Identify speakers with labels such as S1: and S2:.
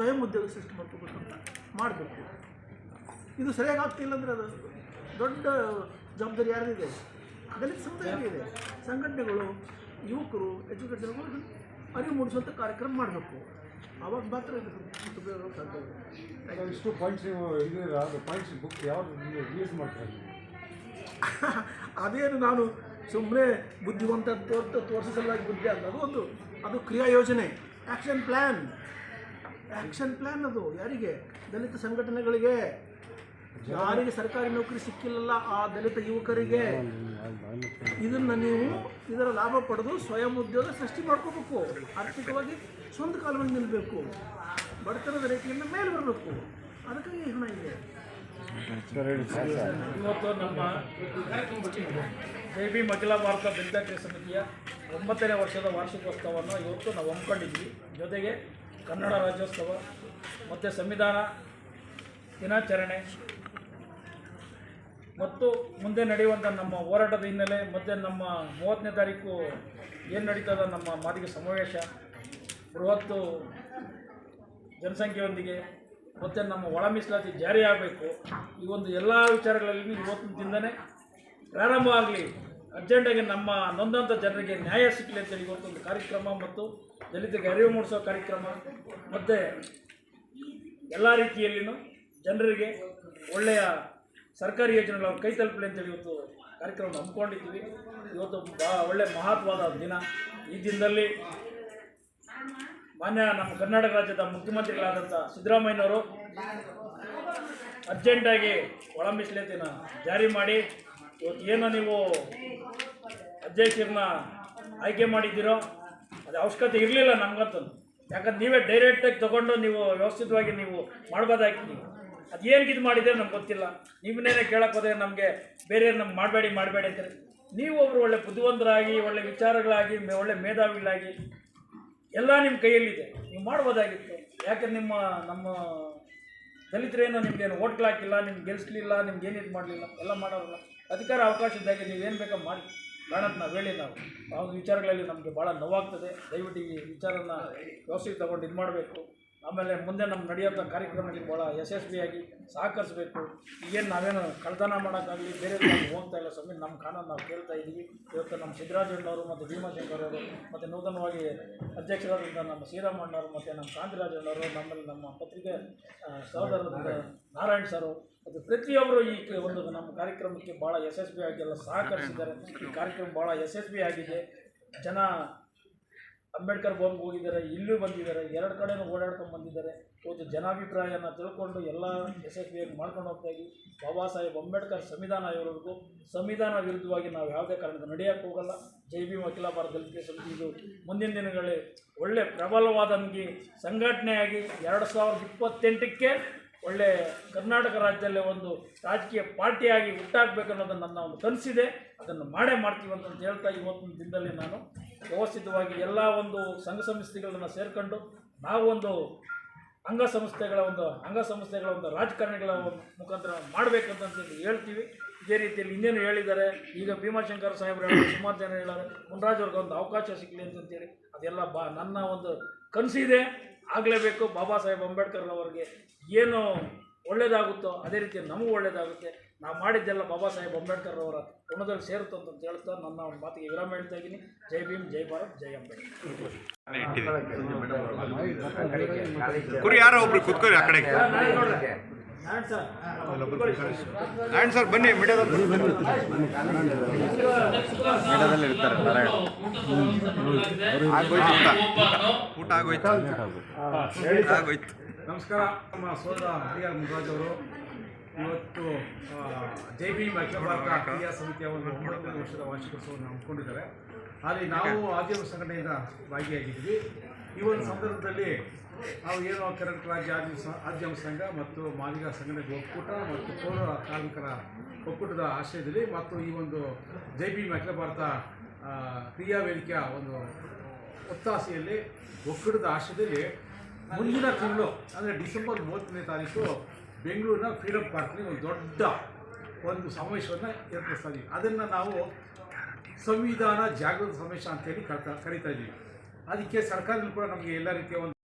S1: ಸ್ವಯಂ ಉದ್ಯೋಗ ಸೃಷ್ಟಿ ಮಾಡ್ಕೋಬೇಕಂತ ಮಾಡಬೇಕು. ಇದು ಸರಿಯಾಗಿ ಆಗ್ತಿಲ್ಲ ಅಂದರೆ ಅದು ದೊಡ್ಡ ಜವಾಬ್ದಾರಿ ಇದೆ ಅದರಲ್ಲಿ ಸಮುದಾಯ ಇದೆ ಸಂಘಟನೆಗಳು ಯುವಕರು ಎಜುಕೇಟರ್ಗಳು ಅರಿವು ಮೂಡಿಸುವಂಥ ಕಾರ್ಯಕ್ರಮ ಮಾಡಬೇಕು. ಆವಾಗ ಮಾತ್ರ ಉಪಯೋಗ ಸಾಧ್ಯ
S2: ಇಷ್ಟು ಪಾಯಿಂಟ್ಸ್ ನೀವು ಇದು ಪಾಯಿಂಟ್ಸ್ ಬುಕ್ ಯಾವ್ದು ಯೂಸ್ ಮಾಡ್ತಾರೆ?
S1: ಅದೇನು ನಾನು ಸುಮ್ಮನೆ ಬುದ್ಧಿವಂತ ತೋರ್ತ ತೋರಿಸಲಾಗಿ ಬುದ್ಧಿ ಅಲ್ಲ. ಅದು ಒಂದು ಅದು ಕ್ರಿಯಾ ಯೋಜನೆ. ಆ್ಯಕ್ಷನ್ ಪ್ಲ್ಯಾನ್ ಆ್ಯಕ್ಷನ್ ಪ್ಲ್ಯಾನ್ ಅದು. ಯಾರಿಗೆ? ದಲಿತ ಸಂಘಟನೆಗಳಿಗೆ. ಯಾರಿಗೆ ಸರ್ಕಾರಿ ನೌಕರಿ ಸಿಕ್ಕಿಲ್ಲಲ್ಲ ಆ ದಲಿತ ಯುವಕರಿಗೆ? ಇದನ್ನು ನೀವು ಇದರ ಲಾಭ ಪಡೆದು ಸ್ವಯಂ ಉದ್ಯೋಗ ಸೃಷ್ಟಿ ಮಾಡ್ಕೋಬೇಕು. ಆರ್ಥಿಕವಾಗಿ ಸ್ವಂತ ಕಾಲವನ್ನು ನಿಲ್ಲಬೇಕು ಬಡತನದ ರೇಖೆಯಿಂದ ಮೇಲೆ ಬರಬೇಕು. ಅದಕ್ಕಾಗಿ ಹಣ ಇದೆ.
S3: ಇವತ್ತು ನಮ್ಮ ಬಿ ಮಹಿಳಾ ಭಾರತ ದಲಿತ ಸಮಿತಿಯ ಒಂಬತ್ತನೇ ವರ್ಷದ ವಾರ್ಷಿಕೋತ್ಸವವನ್ನು ಇವತ್ತು ನಾವು ಹಮ್ಮಿಕೊಂಡಿದ್ವಿ. ಜೊತೆಗೆ ಕನ್ನಡ ರಾಜ್ಯೋತ್ಸವ, ಮತ್ತು ಸಂವಿಧಾನ ದಿನಾಚರಣೆ, ಮತ್ತು ಮುಂದೆ ನಡೆಯುವಂಥ ನಮ್ಮ ಹೋರಾಟದ ಹಿನ್ನೆಲೆ, ಮತ್ತು ನಮ್ಮ ಮೂವತ್ತನೇ ತಾರೀಕು ಏನು ನಡೀತದ ನಮ್ಮ ಮಾದಿಗೆ ಸಮಾವೇಶ, ಬೃಹತ್ತು ಜನಸಂಖ್ಯೆಯೊಂದಿಗೆ, ಮತ್ತು ನಮ್ಮ ಒಳ ಮೀಸಲಾತಿ ಜಾರಿಯಾಗಬೇಕು. ಈ ಒಂದು ಎಲ್ಲ ವಿಚಾರಗಳಲ್ಲಿ ಇವತ್ತಿನ ದಿನದನೇ ಪ್ರಾರಂಭ ಆಗಲಿ ಅರ್ಜೆಂಟಾಗಿ ನಮ್ಮ ನೊಂದಂಥ ಜನರಿಗೆ ನ್ಯಾಯ ಸಿಕ್ಕಲಿ ಅಂತೇಳಿ ಇವತ್ತೊಂದು ಕಾರ್ಯಕ್ರಮ ಮತ್ತು ದಲಿತರಿಗೆ ಅರಿವು ಮೂಡಿಸೋ ಕಾರ್ಯಕ್ರಮ ಮತ್ತು ಎಲ್ಲ ರೀತಿಯಲ್ಲಿನೂ ಜನರಿಗೆ ಒಳ್ಳೆಯ ಸರ್ಕಾರಿ ಯೋಜನೆಗಳು ಕೈ ತಲುಪಲಿ ಅಂತೇಳಿ ಇವತ್ತು ಕಾರ್ಯಕ್ರಮ ಹಮ್ಮಿಕೊಂಡಿದ್ದೀವಿ. ಇವತ್ತು ಬಾ ಒಳ್ಳೆಯ ಮಹತ್ವದ ದಿನ. ಈ ದಿನದಲ್ಲಿ ಮಾನ್ಯ ನಮ್ಮ ಕರ್ನಾಟಕ ರಾಜ್ಯದ ಮುಖ್ಯಮಂತ್ರಿಗಳಾದಂಥ ಸಿದ್ದರಾಮಯ್ಯನವರು ಅರ್ಜೆಂಟಾಗಿ ಒಳ ಜಾರಿ ಮಾಡಿ ಇವತ್ತು ಏನು ನೀವು ಅಧ್ಯಕ್ಷರನ್ನ ಆಯ್ಕೆ ಮಾಡಿದ್ದೀರೋ, ಅದು ಅವಶ್ಯಕತೆ ಇರಲಿಲ್ಲ ನಮಗಂತೂ ಯಾಕಂದ್ರೆ ನೀವೇ ಡೈರೆಕ್ಟಾಗಿ ತೊಗೊಂಡು ನೀವು ವ್ಯವಸ್ಥಿತವಾಗಿ ನೀವು ಮಾಡ್ಬೋದಾಗಿ ಅದು ಏನಕ್ಕೆ ಇದು ಮಾಡಿದ್ರೆ ನಮ್ಗೆ ಗೊತ್ತಿಲ್ಲ. ನೀವನ್ನೇನೇ ಕೇಳಕ್ಕೆ ಹೋದ್ರೆ ನಮಗೆ ಬೇರೆ ನಮ್ಗೆ ಮಾಡಬೇಡಿ ಮಾಡಬೇಡಿ ಅಂತಾರೆ. ನೀವು ಒಬ್ಬರು ಒಳ್ಳೆ ಬುದ್ಧಿವಂತರಾಗಿ, ಒಳ್ಳೆ ವಿಚಾರಗಳಾಗಿ ಒಳ್ಳೆ ಮೇಧಾವಿಗಳಾಗಿ, ಎಲ್ಲ ನಿಮ್ಮ ಕೈಯಲ್ಲಿದೆ. ನೀವು ಮಾಡ್ಬೋದಾಗಿತ್ತು. ಯಾಕೆ ನಿಮ್ಮ, ನಮ್ಮ ದಲಿತರೇನು ನಿಮ್ಗೇನು ಓಟ್ಗಳಾಕಿಲ್ಲ ನಿಮ್ಗೆ ಗೆಲ್ಲಿಸ್ಲಿಲ್ಲ ನಿಮ್ಗೆ ಏನಿದು ಮಾಡಲಿಲ್ಲ. ಎಲ್ಲ ಮಾಡೋರಲ್ಲ. ಅಧಿಕಾರ ಅವಕಾಶ ಇದ್ದಾಗ ನೀವು ಏನು ಬೇಕೋ ಮಾಡಿ. ಅಂತ ನಾವು ಹೇಳಿ ನಾವು. ಆ ವಿಚಾರಗಳಲ್ಲಿ ನಮಗೆ ಭಾಳ ನೋವಾಗ್ತದೆ. ದಯವಿಟ್ಟು ಈ ವಿಚಾರನ ವ್ಯವಸ್ಥೆ ತಗೊಂಡು ಇದು ಮಾಡಬೇಕು. ಆಮೇಲೆ ಮುಂದೆ ನಮ್ಮ ನಡೆಯೋಂಥ ಕಾರ್ಯಕ್ರಮಗಳಿಗೆ ಭಾಳ ಯಶಸ್ವಿಯಾಗಿ ಸಹಕರಿಸಬೇಕು. ಈಗೇನು ನಾವೇನು ಕಳ್ತನ ಮಾಡೋಕ್ಕಾಗಲಿ ಬೇರೆ ಹೋಗ್ತಾ ಇಲ್ಲ ಸ್ವಾಮಿ. ನಮ್ಮ ಕಾನೂನು ನಾವು ಕೇಳ್ತಾ ಇದ್ದೀವಿ. ಇವತ್ತು ನಮ್ಮ ಸಿದ್ದರಾಜಣ್ಣವರು ಮತ್ತು ಭೀಮಾಶಂಕರ್ ಅವರು ಮತ್ತು ನೂತನವಾಗಿ ಅಧ್ಯಕ್ಷರಾದಂಥ ನಮ್ಮ ಶ್ರೀರಾಮಣ್ಣವರು ಮತ್ತು ನಮ್ಮ ಕಾಂತಿರಾಜಣ್ಣವರು ನಮ್ಮಲ್ಲಿ ನಮ್ಮ ಪತ್ರಿಕೆ ಸಹೋದರ ನಾರಾಯಣ್ ಸರು. ಮತ್ತು ಪ್ರತಿಯೊಬ್ಬರು ಈ ಒಂದು ನಮ್ಮ ಕಾರ್ಯಕ್ರಮಕ್ಕೆ ಭಾಳ ಯಶಸ್ವಿಯಾಗಿ ಎಲ್ಲ ಸಹಕರಿಸಿದ್ದಾರೆ. ಈ ಕಾರ್ಯಕ್ರಮ ಭಾಳ ಯಶಸ್ವಿಯಾಗಿದೆ. ಜನ ಅಂಬೇಡ್ಕರ್ ಭವನ್ಗೆ ಹೋಗಿದ್ದಾರೆ, ಇಲ್ಲೂ ಬಂದಿದ್ದಾರೆ, ಎರಡು ಕಡೆನೂ ಓಡಾಡ್ಕೊಂಡು ಬಂದಿದ್ದಾರೆ. ಇವತ್ತು ಜನಾಭಿಪ್ರಾಯನ ತಿಳ್ಕೊಂಡು ಎಲ್ಲ ಯಶಸ್ವಿಯಾಗಿ ಮಾಡ್ಕೊಂಡು ಹೋಗ್ತಾ ಇದ್ದೀವಿ ಬಾಬಾ ಸಾಹೇಬ್ ಅಂಬೇಡ್ಕರ್ ಸಂವಿಧಾನ ಇರೋರಿಗೂ ಸಂವಿಧಾನ ವಿರುದ್ಧವಾಗಿ ನಾವು ಯಾವುದೇ ಕಾರಣಕ್ಕೆ ನಡೆಯೋಕ್ಕೆ ಹೋಗಲ್ಲ. ಜೈ ಭೀಮ್ ಅಖಿಲ ಭಾರತ ದಲಿತ ಸಮಿತಿ ಇದು ಮುಂದಿನ ದಿನಗಳಲ್ಲಿ ಒಳ್ಳೆ ಪ್ರಬಲವಾದ ನಮಗೆ ಸಂಘಟನೆಯಾಗಿ ಎರಡು ಸಾವಿರದ ಇಪ್ಪತ್ತೆಂಟಕ್ಕೆ ಒಳ್ಳೆ ಕರ್ನಾಟಕ ರಾಜ್ಯದಲ್ಲೇ ಒಂದು ರಾಜಕೀಯ ಪಾರ್ಟಿಯಾಗಿ ಹುಟ್ಟಾಗಬೇಕು ಅನ್ನೋದನ್ನು ನನ್ನ ಒಂದು ಕನಸಿದೆ. ಅದನ್ನು ಮಾಡೇ ಮಾಡ್ತೀವಿ ಅಂತ ಹೇಳ್ತಾ ಇವತ್ತಿನ ದಿನದಲ್ಲಿ ನಾನು. ವ್ಯವಸ್ಥಿತವಾಗಿ ಎಲ್ಲ ಒಂದು ಸಂಘ ಸಂಸ್ಥೆಗಳನ್ನು ಸೇರ್ಕೊಂಡು ನಾವು ಒಂದು ಅಂಗಸಂಸ್ಥೆಗಳ ಒಂದು ಅಂಗಸಂಸ್ಥೆಗಳ ಒಂದು ರಾಜಕಾರಣಿಗಳ ಮುಖಾಂತರ ಮಾಡಬೇಕಂತ ಹೇಳಿ ಹೇಳ್ತೀವಿ. ಇದೇ ರೀತಿಯಲ್ಲಿ ಇನ್ನೇನು ಹೇಳಿದ್ದಾರೆ, ಈಗ ಭೀಮಾಶಂಕರ್ ಸಾಹೇಬ್ರು ಹೇಳಿದ್ರು ಸುಮಾರು ಜನ ಹೇಳಿದ್ದಾರೆ ಮುನ್ರಾಜ್ ಅವ್ರಿಗೆ ಒಂದು ಅವಕಾಶ ಸಿಗಲಿ ಅಂತಂತೇಳಿ ಅದೆಲ್ಲ ಬಾ, ನನ್ನ ಒಂದು ಕನಸಿದೆ ಆಗಲೇಬೇಕು. ಬಾಬಾ ಸಾಹೇಬ್ ಅಂಬೇಡ್ಕರ್ ಅವರಿಗೆ ಏನು ಒಳ್ಳೆಯದಾಗುತ್ತೋ ಅದೇ ರೀತಿ ನಮಗೂ ಒಳ್ಳೆಯದಾಗುತ್ತೆ ನಾವು ಮಾಡಿದ್ದೆಲ್ಲ ಬಾಬಾ ಸಾಹೇಬ್ ಅಂಬೇಡ್ಕರ್ ಅವರ ಗುಣದಲ್ಲಿ ಸೇರುತ್ತೆ ಅಂತ ಹೇಳ್ತಾ ನನ್ನ ಒಂದು ಮಾತಿಗೆ ವಿರಾಮ ಹೇಳ್ತಾ ಇದ್ದೀನಿ. ಜೈ ಭೀಮ್ ಜೈ ಭಾರತ್ ಜೈ ಅಂಬೇಡ್ಕರ್.
S4: ಕುರಿ ಯಾರೋ ಒಬ್ರು ಕುತ್ಕೋರಿ ಆ ಕಡೆಗೆ.
S3: ನಾರಾಯಣ್ ಸರ್.
S4: ಬನ್ನಿ ಮೀಡಿಯಾದಲ್ಲಿ ಆಗೋಯ್ತು ಊಟ. ಊಟ ಆಗೋಯ್ತು. ಆಗೋಯ್ತು.
S2: ನಮಸ್ಕಾರ ನಮ್ಮ ಸೋದರ ಹರಿಹರ್ ಮುರಾಜ್ ಅವರು. ಇವತ್ತು ಜೆ ಭೀಮ್ ಅಖಿಲ ಕ್ರಿಯಾ ಸಮಿತಿಯ ಒಂದು ಮೂವತ್ತೊಂದು ವರ್ಷದ ವಾರ್ಷಿಕೋತ್ಸವವನ್ನು ಹಮ್ಮಿಕೊಂಡಿದ್ದಾರೆ. ಅಲ್ಲಿ ನಾವು ಆದ್ಯಮ ಸಂಘಟನೆಯಿಂದ ಭಾಗಿಯಾಗಿದ್ವಿ ಈ ಒಂದು ಸಂದರ್ಭದಲ್ಲಿ ನಾವು ಏನು ಕರ್ನಾಟಕ ರಾಜ್ಯ ಆದಿಮ ಸ- ಆದ್ಯಮ ಸಂಘ ಮತ್ತು ಮಾದಿಗ ಸಂಘಟನೆ ಒಕ್ಕೂಟ ಮತ್ತು ಪೌರ ಕಾರ್ಮಿಕರ ಒಕ್ಕೂಟದ ಆಶ್ರಯದಲ್ಲಿ ಮತ್ತು ಈ ಒಂದು ಜೈ ಭೀಮ್ ಅಖಿಲ ಭಾರತ ಕ್ರಿಯಾ ವೇದಿಕೆಯ ಒಂದು ಒತ್ತಾಸೆಯಲ್ಲಿ ಒಕ್ಕೂಟದ ಆಶ್ರಯದಲ್ಲಿ ಮುಂದಿನ ತಿಂಗಳು, ಅಂದರೆ ಡಿಸೆಂಬರ್ ಮೂವತ್ತನೇ ತಾರೀಕು ಬೆಂಗಳೂರಿನ ಫ್ರೀಡಮ್ ಪಾರ್ಕ್ನಲ್ಲಿ ಒಂದು ದೊಡ್ಡ ಒಂದು ಸಮಾವೇಶವನ್ನು ಏರ್ಪಡಿಸ್ತಾ ಇದ್ದೀವಿ. ಅದನ್ನು ನಾವು ಸಂವಿಧಾನ ಜಾಗೃತ ಸಮಾವೇಶ ಅಂತೇಳಿ ಕರ್ತಾ, ಕರಿತಾ ಇದ್ದೀವಿ. ಅದಕ್ಕೆ ಸರ್ಕಾರದಲ್ಲಿ ಕೂಡ ನಮಗೆ ಎಲ್ಲ ರೀತಿಯ ಒಂದು